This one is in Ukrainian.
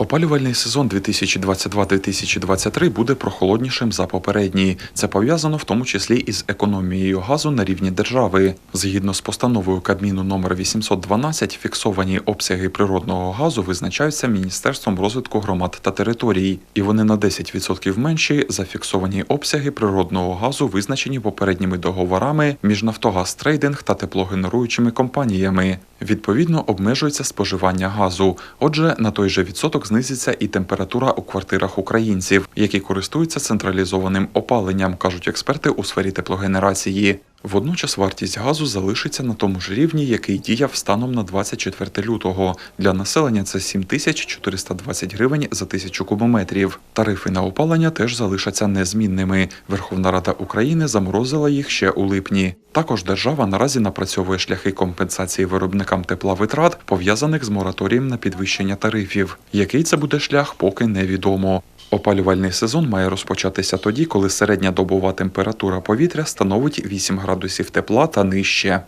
Опалювальний сезон 2022-2023 буде прохолоднішим за попередній. Це пов'язано в тому числі із економією газу на рівні держави. Згідно з постановою Кабміну номер 812, фіксовані обсяги природного газу визначаються Міністерством розвитку громад та територій, і вони на 10% менші за фіксовані обсяги природного газу, визначені попередніми договорами між Нафтогаз Трейдинг та теплогенеруючими компаніями. Відповідно, обмежується споживання газу. Отже, на той же відсоток знизиться і температура у квартирах українців, які користуються централізованим опаленням, кажуть експерти у сфері теплогенерації. Водночас вартість газу залишиться на тому ж рівні, який діяв станом на 24 лютого. Для населення це 7420 гривень за тисячу кубометрів. Тарифи на опалення теж залишаться незмінними. Верховна Рада України заморозила їх ще у липні. Також держава наразі напрацьовує шляхи компенсації виробникам тепла витрат, пов'язаних з мораторієм на підвищення тарифів. Який це буде шлях, поки невідомо. Опалювальний сезон має розпочатися тоді, коли середня добова температура повітря становить 8 градусів тепла та нижче.